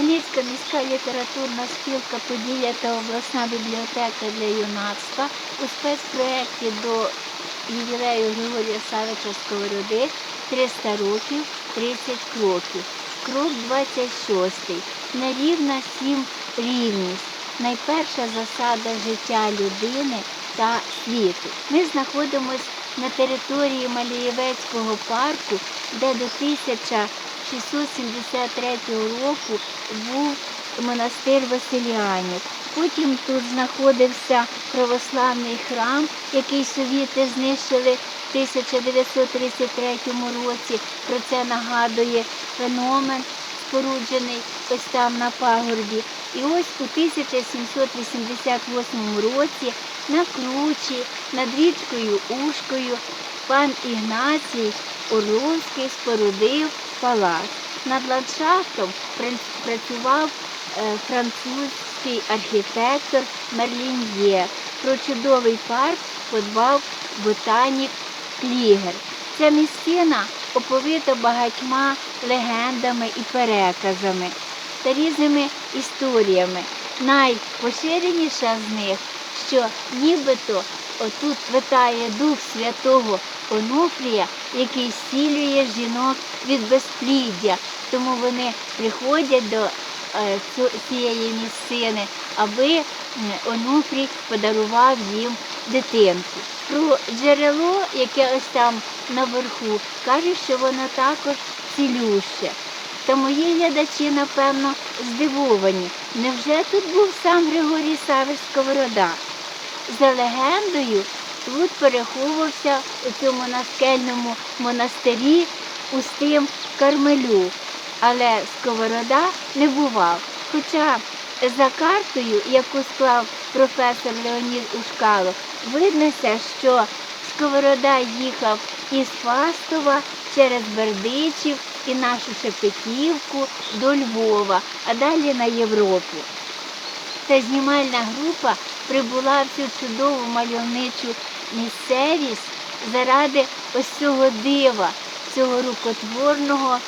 Хмельницька міська літературна спілка Поділля та обласна бібліотека для юнацтва у спецпроєкті до ювілею Григорія Савича Сковороди 300 років 30 кроків. Крок 26. Нерівна сім рівність. Найперша засада життя людини та світу. Ми знаходимося на території Малієвецького парку, де до 1673 року був монастир Василіанів. Потім тут знаходився православний храм, який совіти знищили в 1933 році. Про це нагадує феномен, споруджений ось там на пагорбі. І ось у 1788 році на кручі над річкою Ушкою пан Ігнацій Орловський спорудив палац. Над ландшафтом працював е, французький архітектор Мерлін'є. Про чудовий парк подбав ботанік Клігер. Ця місцина оповита багатьма легендами і переказами та різними історіями. Найпоширеніша з них, що нібито отут витає дух святого Онуфрія, який зцілює жінок від безпліддя. Тому вони приходять до е, цієї місцини, аби Онуфрій подарував їм дитинку. Про джерело, яке ось там наверху, кажуть, що воно також цілюще. Та мої глядачі, напевно, здивовані. Невже тут був сам Григорій Савич Сковорода? За легендою, тут переховувався у цьому наскельному монастирі пустим Кармелю, але Сковорода не бував. Хоча за картою, яку склав професор Леонід Ушкало, виднося, що Сковорода їхав із Фастова через Бердичів і нашу Шепетівку до Львова, а далі на Європу. Та знімальна група прибула в цю чудову мальовничу місцевість заради ось цього дива, цього рукотворного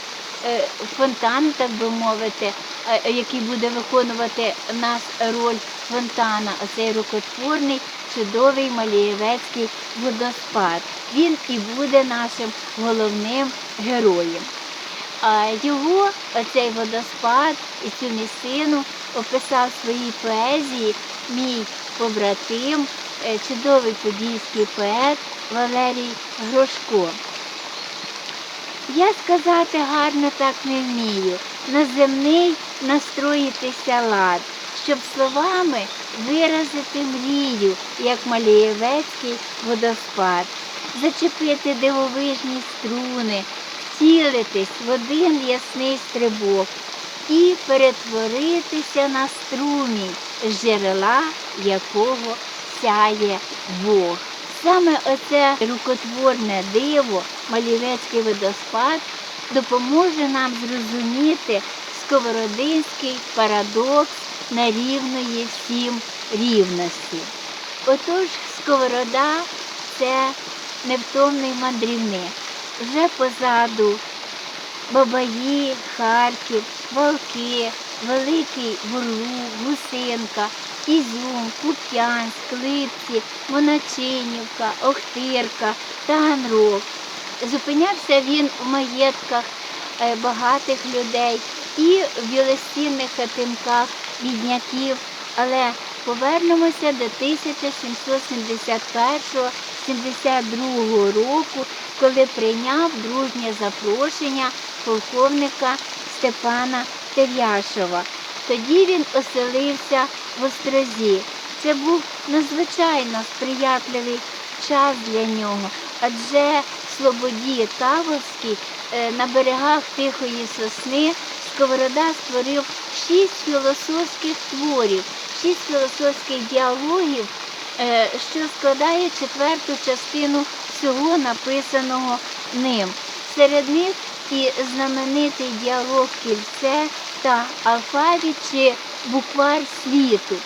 е, фонтану, так би мовити, е, який буде виконувати в нас роль фонтана, оцей рукотворний, чудовий Малієвецький водоспад. Він і буде нашим головним героєм. А його, оцей водоспад і цю місцину описав в своїй поезії мій побратим, е, чудовий подільський поет Валерій Грошко. Я сказати гарно так не вмію, на земний настроїтися лад, щоб словами виразити мрію, як Малієвецький водоспад, зачепити дивовижні струни, втілитись в один ясний стрибок і перетворитися на струмінь, джерела якого сяє Бог. Саме оце рукотворне диво, Малівецький водоспад, допоможе нам зрозуміти сковородинський парадокс нерівної всім рівності. Отож, сковорода це невтомний мандрівник. Вже позаду Бабаї, Харків, Волки, Великий Бурлук, Гусинка, Ізюм, Куп'янськ, Липці, Моначинівка, Охтирка, Таганрог. Зупинявся він в маєтках е, багатих людей і в білостінних хатинках бідняків, але повернемося до 1771-72 року, коли прийняв дружнє запрошення полковника Степана Теряшова. Тоді він оселився в Острозі. Це був надзвичайно сприятливий час для нього, адже в Слободі Тавовській е, на берегах Тихої сосни Сковорода створив шість філософських творів, шість філософських діалогів, е, що складає четверту частину всього написаного ним. Серед них і знаменитий діалог кільце та алфавіт чи буквар світу.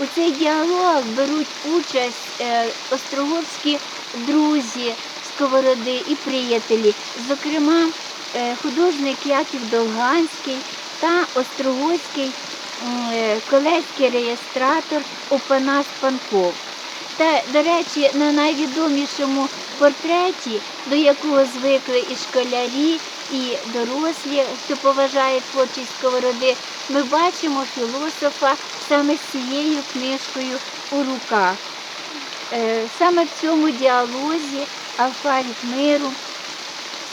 У цей діалог беруть участь е, остроговські друзі Сковороди і приятелі, зокрема е, художник Яків Долганський та острогоцький е, колеський реєстратор Опанас Панков. Та, до речі, на найвідомішому портреті, до якого звикли і школярі, і дорослі, хто поважає творчість сковороди, ми бачимо філософа саме з цією книжкою у руках. Е, Саме в цьому діалозі Алфавіт миру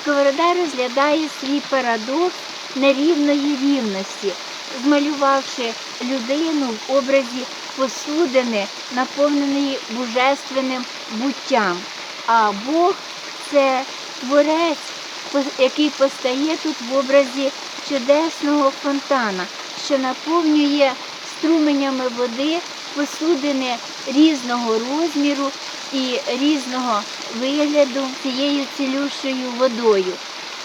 Сковорода розглядає свій парадокс нерівної рівності, змалювавши людину в образі посудини, наповненої божественним буттям. А Бог це творець, який постає тут в образі чудесного фонтана, що наповнює струменями води посудини різного розміру і різного вигляду цією цілющою водою.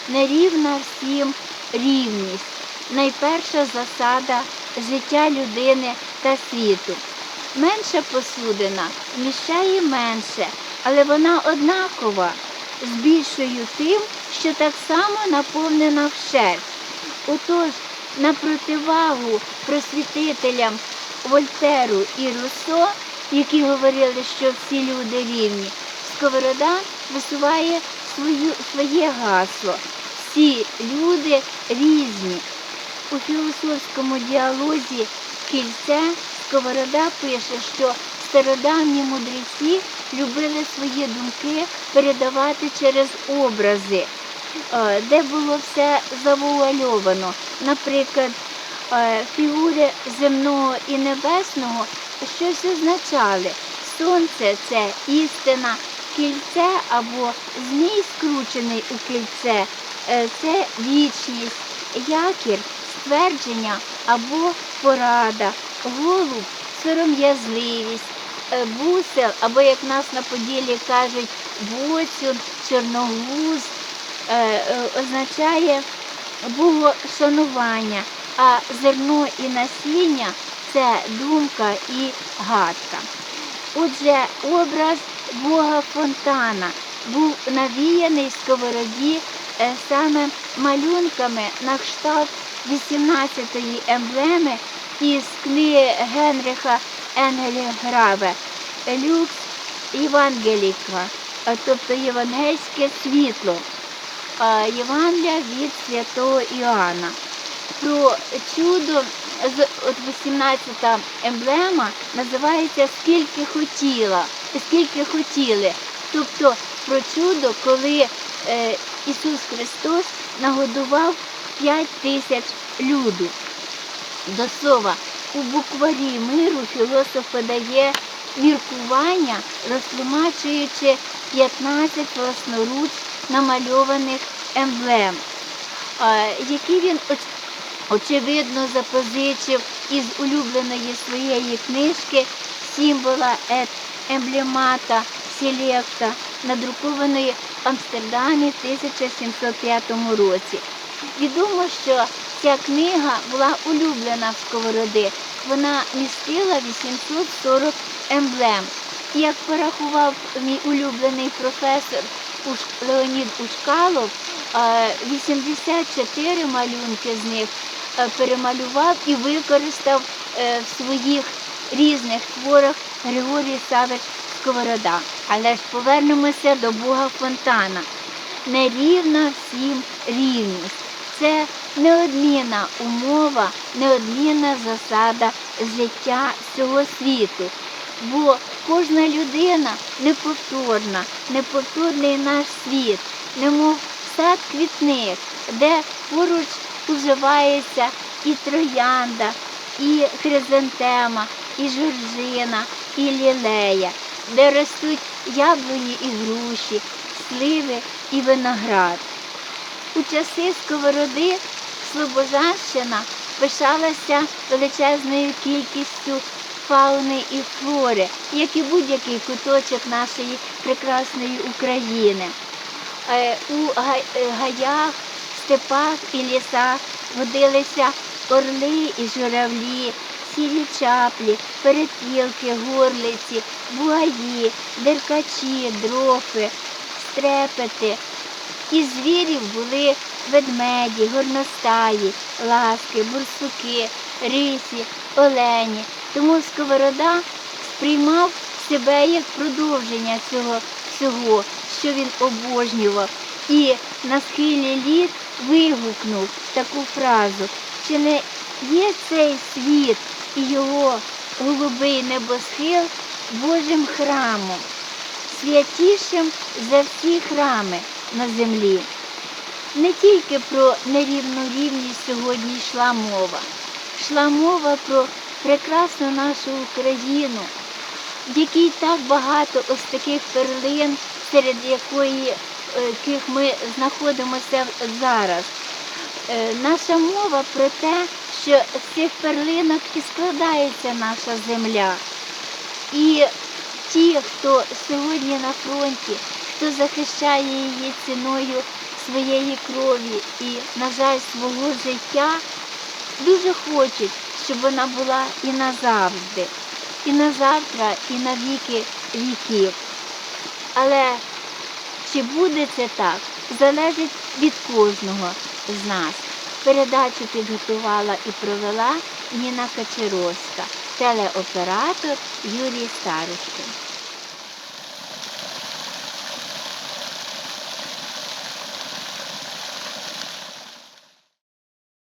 Нерівна всім рівність. Найперша засада життя людини та світу. Менша посудина вміщає менше, але вона однакова з більшою тим, що так само наповнена вщерть. Отож, на противагу просвітителям Вольтеру і Руссо, які говорили, що всі люди рівні, Сковорода висуває свою, своє гасло. Всі люди різні. У філософському діалозі кільце Сковорода пише, що стародавні мудреці любили свої думки передавати через образи, е, де було все завуальовано. Наприклад, е, фігури земного і небесного щось означали. Сонце це істина, кільце або змій скручений у кільце е, це вічність, якір ствердження або порада, голуб сором'язливість, бусел, або як нас на поділі кажуть, боцюн, чорногуз, е, е, означає богошанування, а зерно і насіння це думка і гадка. Отже, образ Бога Фонтана був навіяний сковороді е, саме малюнками на кшталт 18-ї емблеми із книги Генриха Енгельграве Люкс Євангеліка, е, тобто євангельське світло, Євангелія від святого Іоанна. Про чудо от 18-та емблема називається Скільки хотіла, скільки хотіли. Тобто про чудо, коли е, Ісус Христос нагодував 5 тисяч люду. До слова, у букварі миру філософ подає міркування, розтлумачуючи 15 власноруч намальованих емблем, які він очевидно запозичив із улюбленої своєї книжки символа ет емблемата селекта, надрукованої в Амстердамі в 1705 році. Відомо, що ця книга була улюблена в сковороди. Вона містила 840 емблем. Як порахував мій улюблений професор Леонід Ушкалов, е, 84 малюнки з них е, перемалював і використав е, в своїх різних творах Григорій Савич Сковорода. Але ж повернемося до Бога Фонтана. Нерівна всім рівність. Це неодмінна умова, неодмінна засада життя цього світу. Бо кожна людина неповторна, неповторний наш світ, немов сад квітник, де поруч уживається і троянда, і хризантема, і жоржина, і лілея, де ростуть яблуні і груші, сливи і виноград. У часи сковороди Слобожанщина пишалася величезною кількістю фауни і флори, як і будь-який куточок нашої прекрасної України. Е, У е, гаях, степах і лісах водилися орли і журавлі, сірі чаплі, перепілки, горлиці, бугаї, деркачі, дрофи, стрепети. І звірів були ведмеді, горностаї, ласки, бурсуки, рисі, олені. Тому сковорода сприймав себе як продовження цього всього, що він обожнював. І на схилі літ вигукнув таку фразу, чи не є цей світ і його голубий небосхил Божим храмом, святішим за всі храми на землі. Не тільки про нерівну рівність сьогодні йшла мова, йшла мова про прекрасну нашу Україну, в якій так багато ось таких перлин, серед якої, е, яких ми знаходимося зараз. Е, Наша мова про те, що з цих перлинок і складається наша земля. І ті, хто сьогодні на фронті, хто захищає її ціною своєї крові і, на жаль, свого життя, дуже хочуть, щоб вона була і назавжди, і на завтра, і на віки віків. Але чи буде це так, залежить від кожного з нас. Передачу підготувала і провела Ніна Качаровська, телеоператор Юрій Старостин.